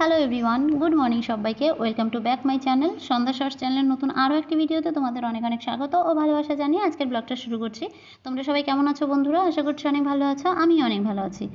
Hello everyone good morning সবাইকে welcome to back my channel Sandhya shorts চ্যানেলের নতুন আরও একটি ভিডিওতে তোমাদের অনেক অনেক স্বাগত ও ভালোবাসা জানিয়ে আজকের ব্লগটা শুরু করছি। তোমরা সবাই কেমন আছো বন্ধুরা? আশা করছি অনেক ভালো আছো আমি অনেক ভালো আছি।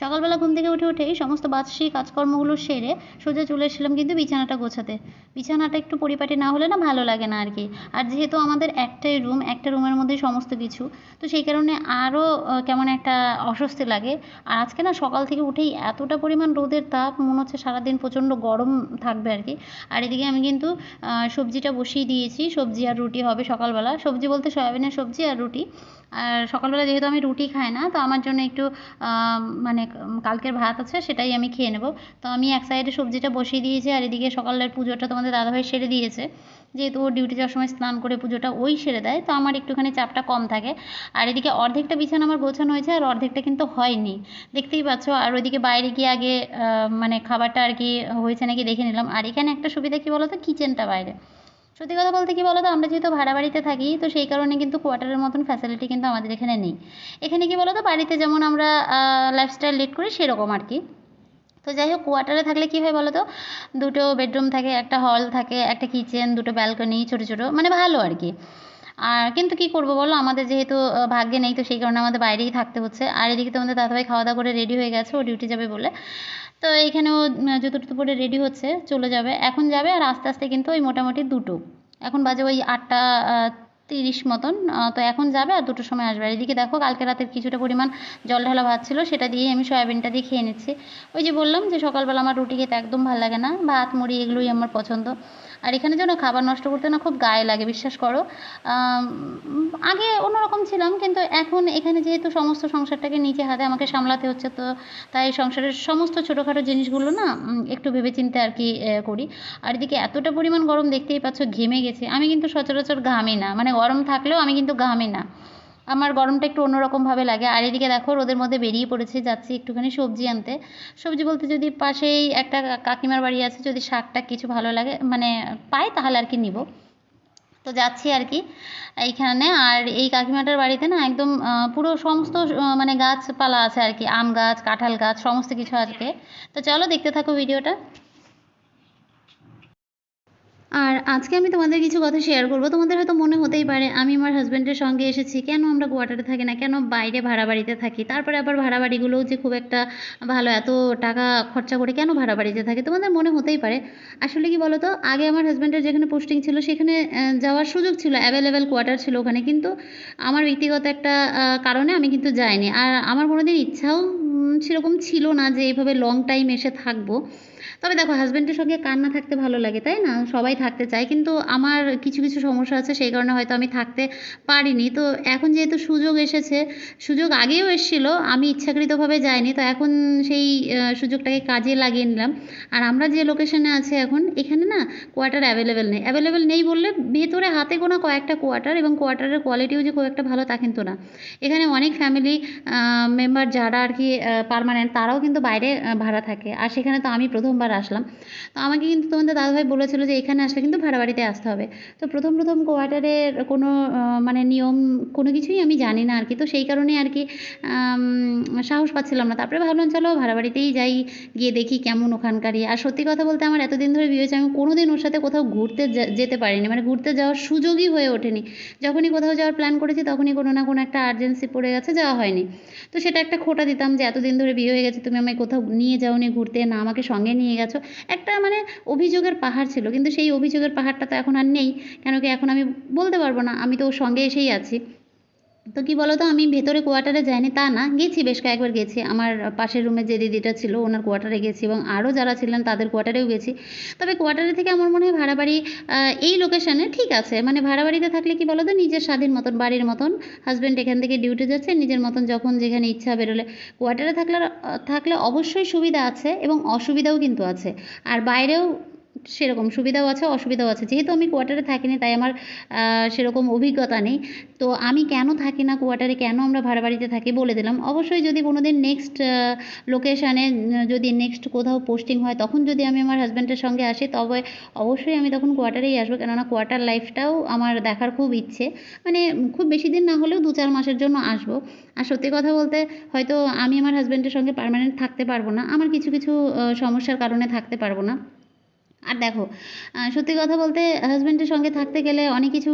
সকালবেলা ঘুম থেকে উঠে উঠেই সমস্ত বার্ষিক কাজকর্মগুলো সেরে সোজা চলে এসেছিলাম কিন্তু বিছানাটা গোছাতে। বিছানাটা একটু পরিপাটি না হলে না ভালো লাগে না আর কি আর যেহেতু আমাদের একটাই রুম একটা রুমের মধ্যেই সমস্ত কিছু, তো সেই কারণে আরও কেমন একটা অস্বস্তি লাগে। আর আজকে না সকাল থেকে উঠেই এতটা পরিমাণ রোদের তাপ, মনে হচ্ছে সারাদিন প্রচণ্ড গরম থাকবে আর কি। আর এদিকে আমি কিন্তু সবজিটা বসিয়ে দিয়েছি। সবজি আর রুটি হবে সকালবেলা। সবজি বলতে সয়াবিনের সবজি আর রুটি। আর সকালবেলা যেহেতু আমি রুটি খাই না, তো আমার জন্য একটু মানে কালকের ভাত আছে, সেটাই আমি খেয়ে নেব। তো আমি এক সাইডে সবজিটা বসিয়ে দিয়েছি, আর এদিকে সকালের পুজোটা তোমাদের দাদাভাই সেরে দিয়েছে। যেহেতু ও ডিউটি যাওয়ার সময় স্নান করে পুজোটা ওই সেরে দেয়, তো আমার একটুখানি চাপটা কম থাকে। আর এদিকে অর্ধেকটা বিছানা আমার গোছানো হয়েছে আর অর্ধেকটা কিন্তু হয়নি। দেখতেই পাচ্ছ, আর ওইদিকে বাইরে গিয়ে আগে মানে খাবারটা আর কি হয়েছে নাকি দেখে নিলাম। আর এখানে একটা সুবিধা কী বলো তো কিচেনটা বাইরে। সত্যি কথা বলতে কি বলো তো আমরা যেহেতু ভাড়া বাড়িতে থাকি, তো সেই কারণে কিন্তু কোয়ার্টারের মতন ফ্যাসিলিটি কিন্তু আমাদের এখানে নেই। এখানে কি বলো তো বাড়িতে যেমন আমরা লাইফস্টাইল লিড করি, সেরকম আর কি। তো যাই হোক কোয়ার্টারে থাকলে কী হয় বলো তো দুটো বেডরুম থাকে, একটা হল থাকে, একটা কিচেন দুটো ব্যালকনি ছোটো ছোটো মানে ভালো আর কি। আর কিন্তু কী করব বলো? আমাদের যেহেতু ভাগ্যে নেই, তো সেই কারণে আমাদের বাইরেই থাকতে হচ্ছে। আর এদিকে তো আমাদের দাদাভাই খাওয়া দাওয়া করে রেডি হয়ে গেছে, ও ডিউটি যাবে বলে। তো এইখানেও জুতো টুতো পরে রেডি হচ্ছে, চলে যাবে। এখন যাবে আর আস্তে আস্তে কিন্তু ওই মোটামুটি দুটো। এখন বাজে ওই আটটা তিরিশ মতন তো এখন যাবে আর দুটোর সময় আসবে। আর এদিকে দেখো, কালকে রাতের কিছুটা পরিমাণ জল ঢালা ভাত ছিল, সেটা দিয়েই আমি সয়াবিনটা দিয়ে খেয়ে নিচ্ছি। ওই যে বললাম যে সকালবেলা আমার রুটি খেতে একদম ভালো লাগে না, ভাত, মুড়ি এগুলোই আমার পছন্দ। আর এখানে যেন খাবার নষ্ট করতে না খুব গায়ে লাগে, বিশ্বাস করো। আগে অন্যরকম ছিলাম, কিন্তু এখন এখানে যেহেতু সমস্ত সংসারটাকে নিজে হাতে আমাকে সামলাতে হচ্ছে, তো তাই সংসারের সমস্ত ছোটোখাটো জিনিসগুলো না একটু ভেবেচিন্তে আর কি করি। আর এদিকে এতটা পরিমাণ গরম দেখতেই পাচ্ছ, ঘেমে গেছে। আমি কিন্তু সচরাচর ঘামি না মানে গরম থাকলেও আমি কিন্তু ঘামি না। আমার গরমটা একটু অন্যরকমভাবে লাগে। আর এদিকে দেখো, রোদের মধ্যে বেরিয়ে পড়েছে, যাচ্ছি একটুখানি সবজি আনতে। সবজি বলতে যদি পাশেই একটা কাকিমার বাড়ি আছে, যদি শাকটা কিছু ভালো লাগে মানে পাই তাহলে আর কি নিব। তো যাচ্ছি আর কি এইখানে। আর এই কাকিমাটার বাড়িতে না একদম পুরো সমস্ত মানে গাছপালা আছে আর কি। আম গাছ, কাঁঠাল গাছ, সমস্ত কিছু আছে তো চলো দেখতে থাকো ভিডিওটা। আর আজকে আমি তোমাদের কিছু কথা শেয়ার করব। তোমাদের হয়তো মনে হতেই পারে, আমি আমার হাজব্যান্ডের সঙ্গে এসেছি। কেন আমরা কোয়ার্টারে থাকি না? কেন বাইরে ভাড়া বাড়িতে থাকি? তারপরে আবার ভাড়া বাড়িগুলোও যে খুব একটা ভালো, এত টাকা খরচা করে কেন ভাড়া বাড়িতে থাকে? তোমাদের মনে হতেই পারে। আসলে কি বলো তো আগে আমার হাজব্যান্ডের যেখানে পোস্টিং ছিল, সেখানে যাওয়ার সুযোগ ছিল অ্যাভেলেবেল কোয়ার্টার ছিল ওখানে। কিন্তু আমার ব্যক্তিগত একটা কারণে আমি কিন্তু যাইনি। আর আমার কোনোদিন ইচ্ছাও সেরকম ছিল না যে এইভাবে লং টাইম এসে থাকব। তবে দেখো হাজব্যান্ডের সঙ্গে কার না থাকতে ভালো লাগে, তাই না? সবাই থাকতে চায়, কিন্তু আমার কিছু কিছু সমস্যা আছে, সেই কারণে হয়তো আমি থাকতে পারিনি। তো এখন যেহেতু সুযোগ এসেছে, সুযোগ আগেও এসেছিল, আমি ইচ্ছাকৃতভাবে যাইনি, তো এখন সেই সুযোগটাকে কাজে লাগিয়ে নিলাম। আর আমরা যে লোকেশনে আছি এখন, এখানে না কোয়ার্টার অ্যাভেলেবেল নেই। অ্যাভেলেবেল নেই বললে ভেতরে, হাতে গোনা কয়েকটা কোয়ার্টার এবং কোয়ার্টারের কোয়ালিটিও যে খুব একটা ভালো তা কিন্তু না। এখানে অনেক ফ্যামিলি মেম্বার যারা আর কি পারমানেন্ট তারাও কিন্তু বাইরে ভাড়া থাকে। আর সেখানে তো আমি প্রথমবার আসলাম। তো আমাকে কিন্তু তোমাদের দাদাভাই বলেছিলো যে এখানে আসলে কিন্তু ভাড়া বাড়িতে আসতে হবে। তো প্রথম প্রথম কোয়ার্টারের কোনো মানে নিয়ম কোনো কিছুই আমি জানি না আর কি তো সেই কারণেই আর কি সাহস পাচ্ছিলাম না। তারপরে ভাবলাম, চলো ভাড়া বাড়িতেই যাই, গিয়ে দেখি কেমন ওখানকারই। আর সত্যি কথা বলতে আমার এতদিন ধরে হয়েছে আমি কোনো দিন ওর সাথে কোথাও ঘুরতে যেতে পারিনি। মানে ঘুরতে যাওয়ার সুযোগই হয়ে ওঠেনি। যখনই কোথাও যাওয়ার প্ল্যান করেছি, তখনই কোনো না কোনো একটা আর্জেন্সি পড়ে গেছে, যাওয়া হয়নি। তো সেটা একটা খোটা দিতাম যে এতদিন ধরে বিয়ে হয়ে গেছে, তুমি আমায় কোথাও নিয়ে যাওনি, ঘুরতে না, আমাকে সঙ্গে নিয়ে গেছো। একটা মানে অভিযোগের পাহাড় ছিল, কিন্তু সেই অভিযোগের পাহাড়টা তো এখন আর নেই। কেন কি এখন আমি বলতে পারব না? আমি তো ওর সঙ্গে এসেই আছি। তো কি বলো তো আমি ভেতরে কোয়ার্টারে যাইনি, তা না, গেছি বেশ কয়েকবার গেছি। আমার পাশের রুমে যে দিদিটা ছিল, ওনার কোয়ার্টারে গেছি এবং আরও যারা ছিলেন তাদের কোয়ার্টারেও গেছি। তবে কোয়ার্টারে থেকে আমার মনে হয় ভাড়া বাড়ি এই লোকেশানে ঠিক আছে। মানে ভাড়া বাড়িতে থাকলে কি বলো তো নিজের স্বাধীন মতন, বাড়ির মতন হাজব্যান্ড এখান থেকে ডিউটি যাচ্ছে, নিজের মতন যখন যেখানে ইচ্ছা বেরোলে। কোয়ার্টারে থাকলে থাকলে অবশ্যই সুবিধা আছে এবং অসুবিধাও কিন্তু আছে। আর বাইরেও সেরকম সুবিধাও আছে, অসুবিধাও আছে। যেহেতু আমি কোয়ার্টারে থাকিনি, তাই আমার সেরকম অভিজ্ঞতা নেই। তো আমি কেন থাকি না, কোয়ার্টারে কেন আমরা ভাড়া বাড়িতে থাকি বলে দিলাম। অবশ্যই যদি কোনো দিন নেক্সট লোকেশানে যদি নেক্সট কোথাও পোস্টিং হয়, তখন যদি আমি আমার হাজব্যান্ডের সঙ্গে আসি, তবে অবশ্যই আমি তখন কোয়ার্টারেই আসব। কেননা কোয়ার্টার লাইফটাও আমার দেখার খুব ইচ্ছে। মানে খুব বেশি দিন না হলেও দু চার মাসের জন্য আসব। আর সত্যি কথা বলতে, হয়তো আমি আমার হাজব্যান্ডের সঙ্গে পার্মানেন্ট থাকতে পারব না। আমার কিছু কিছু সমস্যার কারণে থাকতে পারব না। আর দেখো সত্যি কথা বলতে হাজব্যান্ডের সঙ্গে থাকতে গেলে অনেক কিছু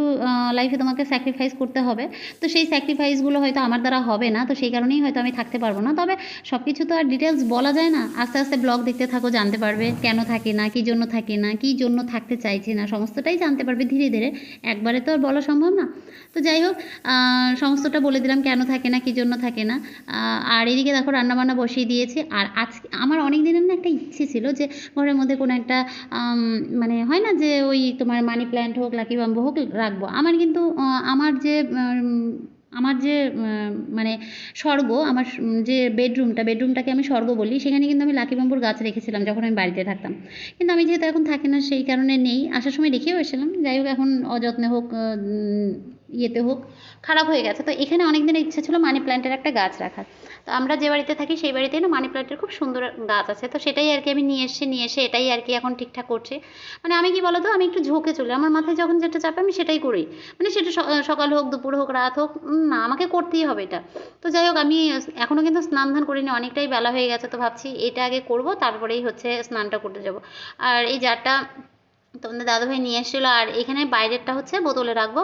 লাইফে তোমাকে স্যাক্রিফাইস করতে হবে। তো সেই স্যাক্রিফাইসগুলো হয়তো আমার দ্বারা হবে না, তো সেই কারণেই হয়তো আমি থাকতে পারব না। তবে সব কিছু তো আর ডিটেলস বলা যায় না। আস্তে আস্তে ব্লগ দেখতে থাকো, জানতে পারবে কেন থাকি না, কী জন্য থাকি না, কী জন্য থাকতে চাইছি না, সমস্তটাই জানতে পারবে ধীরে ধীরে। একবারে তো আর বলা সম্ভব না। তো যাই হোক সমস্তটা বলে দিলাম কেন থাকে না, কী জন্য থাকে না। আর এদিকে দেখো রান্নাবান্না বসিয়ে দিয়েছি। আর আজকে, আমার অনেক দিনের না একটা ইচ্ছে ছিল যে ঘরের মধ্যে কোনো একটা মানে হয় না যে ওই তোমার মানি প্ল্যান্ট হোক লাকি বাম্বু হোক, রাখব। আমার কিন্তু আমার যে আমার যে মানে স্বর্গ, আমার যে বেডরুমটা বেডরুমটাকে আমি স্বর্গ বলি, সেখানে কিন্তু আমি লাকি বাম্বুর গাছ রেখেছিলাম যখন আমি বাড়িতে থাকতাম। কিন্তু আমি যেহেতু এখন থাকি না, সেই কারণে নেই। আসার সময় রেখেও এসেছিলাম। যাই হোক, এখন অযত্নে হোক ইয়েতে হোক, খারাপ হয়ে গেছে। তো এখানে অনেক দিনের ইচ্ছা ছিল মানি প্ল্যান্টের একটা গাছ রাখার। তো আমরা যে বাড়িতে থাকি সেই বাড়িতেই না মানি প্ল্যান্টের খুব সুন্দর গাছ আছে। তো সেটাই আর কি আমি নিয়ে এসে নিয়ে এসে এটাই আর কি এখন ঠিকঠাক করছে। মানে আমি কি বলতো, আমি একটু ঝোঁকে চলি। আমার মাথায় যখন যেটা চাপে আমি সেটাই করি। মানে সেটা সকাল হোক, দুপুর হোক, রাত হোক না, আমাকে করতেই হবে এটা। তো যাই হোক, আমি এখনও কিন্তু স্নান ধান করিনি, অনেকটাই বেলা হয়ে গেছে। তো ভাবছি এটা আগে করব, তারপরেই হচ্ছে স্নানটা করতে যাব। আর এই জারটা তোমাদের দাদাভাই নিয়ে এসেছিল, আর এখানে বাইরেরটা হচ্ছে বোতলে রাখব।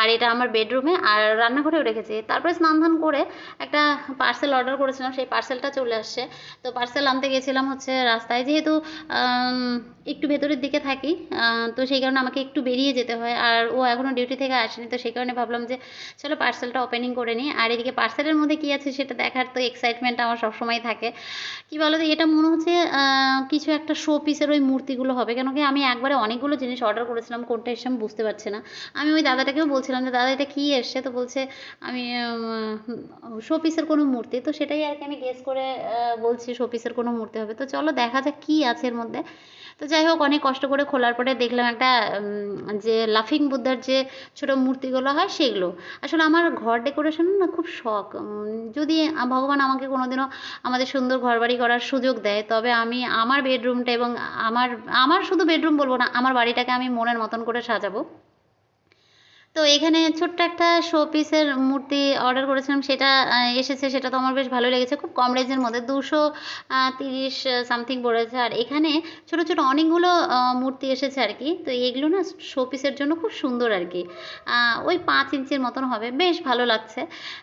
আর এটা আমার বেডরুমে, আর রান্নাঘরেও রেখেছি। তারপরে স্নান ধান করে একটা পার্সেল অর্ডার করেছিলাম, সেই পার্সেলটা চলে আসছে। তো পার্সেল আনতে গেছিলাম হচ্ছে রাস্তায়, যেহেতু একটু ভেতরের দিকে থাকি তো সেই কারণে আমাকে একটু বেরিয়ে যেতে হয়। আর ও এখনও ডিউটি থেকে আসেনি, তো সেই কারণে ভাবলাম যে, চলো পার্সেলটা ওপেনিং করে নিই। আর এদিকে পার্সেলের মধ্যে কী আছে সেটা দেখার তো এক্সাইটমেন্ট আমার সবসময় থাকে। কি বলো তো এটা মনে হচ্ছে কিছু একটা শো পিসের ওই মূর্তিগুলো হবে। কেন কি আমি একবারে অনেকগুলো জিনিস অর্ডার করেছিলাম, কোনটা এসে আমি বুঝতে পারছি না। আমি ওই দাদাটাকেও বলছিলাম যে, দাদা, এটা কী এসছে? তো বলছে, আমি শোপিসের কোনো মূর্তি। তো সেটাই আর কি আমি গেস করে বলছি শোপিসের কোনো মূর্তি হবে। তো চলো দেখা যাক কী আছে এর মধ্যে। তো যাই হোক, অনেক কষ্ট করে খোলার পরে দেখলাম একটা যে লাফিং বুদ্ধার যে ছোটো মূর্তিগুলো হয় সেগুলো। আসলে আমার ঘর ডেকোরেশন না খুব শখ। যদি ভগবান আমাকে কোনোদিনও আমাদের সুন্দর ঘরবাড়ি করার সুযোগ দেয়, তবে আমি আমার বেডরুমটা এবং আমার আমার শুধু বেডরুম বলব না, আমার বাড়িটাকে আমি মনের মতন করে সাজাবো। তো এখানে ছোট্ট একটা শো পিসের মূর্তি অর্ডার করেছিলাম, সেটা এসেছে, সেটা তো আমার বেশ ভালো লেগেছে। খুব কম রেঞ্জের মধ্যে, দুশো তিরিশ সামথিং পড়েছে। আর এখানে ছোট ছোট অনেকগুলো মূর্তি এসেছে আর কি। তো এগুলো না শো পিসের জন্য খুব সুন্দর আর কি। ওই পাঁচ ইঞ্চির মতন হবে, বেশ ভালো লাগছে।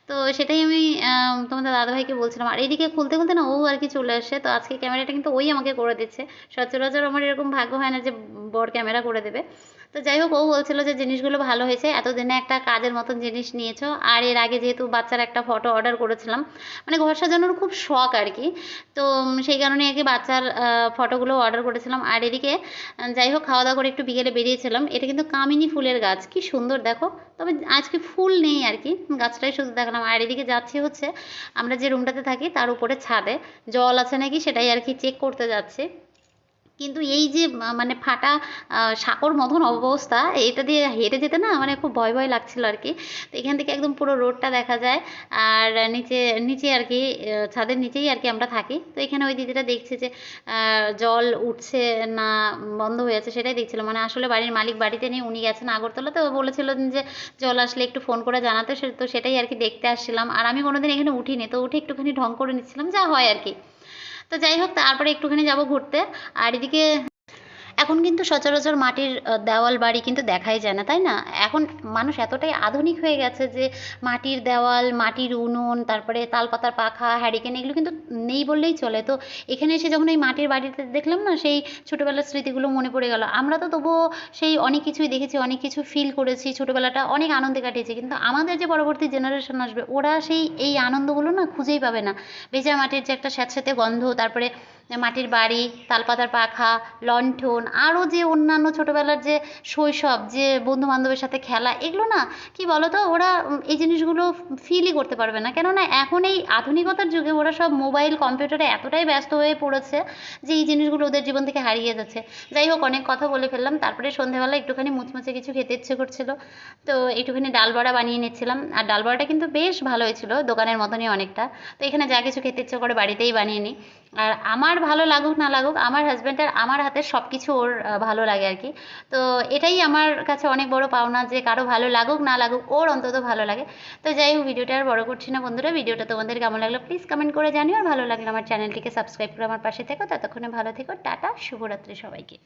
তো সেটাই আমি তোমাদের দাদাভাইকে বলছিলাম। আর এদিকে খুলতে খুলতে না ও আর কি চলে আসে। তো আজকে ক্যামেরাটা কিন্তু ওই আমাকে করে দিচ্ছে। সচরাচর আমার এরকম ভাগ্য হয় না যে বর ক্যামেরা করে দেবে। তো যাই হোক, ও বলছিল যে জিনিসগুলো ভালো হয়েছে, এতদিনে একটা কাজের মতন জিনিস নিয়েছো। আর এর আগে যেহেতু বাচ্চার একটা ফটো অর্ডার করেছিলাম মানে ঘর সাজানোর খুব শখ আর কি। তো সেই কারণে কি বাচ্চার ফটোগুলো অর্ডার করেছিলাম। আর এদিকে যাই হোক, খাওয়া দাওয়া করে একটু বিকেলে বেরিয়েছিলাম। এটা কিন্তু কামিনী ফুলের গাছ, কি সুন্দর দেখো। তবে আজকে ফুল নেই আর কি, গাছটাই শুধু দেখালাম। আর এদিকে যাচ্ছি হচ্ছে, আমরা যে রুমটাতে থাকি, তার উপরে ছাদে, জল আছে নাকি সেটাই আর কি চেক করতে যাচ্ছি। কিন্তু এই যে মানে ফাটা সাঁকোর মতন অবস্থা, এটা দিয়ে হেঁটে যেতে না মানে খুব ভয় ভয় লাগছিল আর কি। তো এখান থেকে একদম পুরো রোডটা দেখা যায়। আর নিচে নিচে আর কি ছাদের নিচেই আর কি আমরা থাকি। তো এখানে ওই দিদিটা দেখছে যে জল উঠছে না বন্ধ হয়ে আছে সেটাই দেখছিল। মানে আসলে বাড়ির মালিক বাড়িতে নেই, উনি গেছেন আগরতলা। তো বলেছিলেন যে, জল আসলে একটু ফোন করে জানাতে, সে- তো সেটাই আর কি দেখতে আসছিলাম। আর আমি কোনোদিন এখানে উঠিনি। তো উঠে একটুখানি ঢং করে নিচ্ছিলাম, যা হয় আর কি। তো যাই হোক তারপরে একটুখানি যাব ঘুরতে। আর এদিকে এখন কিন্তু সচরাচর মাটির দেওয়াল বাড়ি কিন্তু দেখাই যায় না, তাই না? এখন মানুষ এতটাই আধুনিক হয়ে গেছে যে মাটির দেওয়াল, মাটির উনুন, তারপরে তালপাতার পাখা হ্যারিকেন এগুলো কিন্তু নেই বললেই চলে। তো এখানে এসে যখন এই মাটির বাড়িতে দেখলাম না, সেই ছোটোবেলার স্মৃতিগুলো মনে পড়ে গেল। আমরা তো তবুও সেই অনেক কিছুই দেখেছি, অনেক কিছু ফিল করেছি, ছোটোবেলাটা অনেক আনন্দে কাটিয়েছি। কিন্তু আমাদের যে পরবর্তী জেনারেশন আসবে, ওরা সেই, এই আনন্দগুলো না খুঁজেই পাবে না। ভেজা মাটির যে একটা স্যাঁতস্যাঁতে গন্ধ, তারপরে মাটির বাড়ি, তালপাতার পাখা, লণ্ঠন, আরও যে অন্যান্য ছোটোবেলার যে শৈশব, যে বন্ধু বান্ধবের সাথে খেলা, এগুলো না, কি বলো তো ওরা এই জিনিসগুলো ফিলই করতে পারবে না। কেননা এখন এই আধুনিকতার যুগে ওরা সব মোবাইল কম্পিউটারে এতটাই ব্যস্ত হয়ে পড়েছে যে এই জিনিসগুলো ওদের জীবন থেকে হারিয়ে যাচ্ছে। যাই হোক, অনেক কথা বলে ফেললাম। তারপরে সন্ধেবেলা একটুখানি মুচমুচে কিছু খেতে ইচ্ছে করছিল। তো একটুখানি ডাল বড়া বানিয়ে নিচ্ছিলাম। আর ডাল বড়াটা কিন্তু বেশ ভালো হয়েছিল, দোকানের মতনই অনেকটা। তো এখানে যা কিছু খেতে ইচ্ছে করে বাড়িতেই বানিয়ে নিই। আর আমার ভালো লাগুক না লাগুক, আমার হাজব্যান্ডের আমার হাতে সব কিছু ওর ভালো লাগে আর কি। তো এটাই আমার কাছে অনেক বড় পাওনা যে কারও ভালো লাগুক না লাগুক, ওর অন্তত ভালো লাগে। তো যাই হোক, ভিডিওটা আর বড় করছি না বন্ধুরা, ভিডিওটা তোমাদের কেমন লাগল প্লিজ কমেন্ট করে জানিও। আর ভালো লাগলে আমার চ্যানেলটিকে সাবস্ক্রাইব করে আমার পাশে থেকো। ততক্ষণে ভালো থেকো, টাটা, শুভরাত্রি সবাইকে।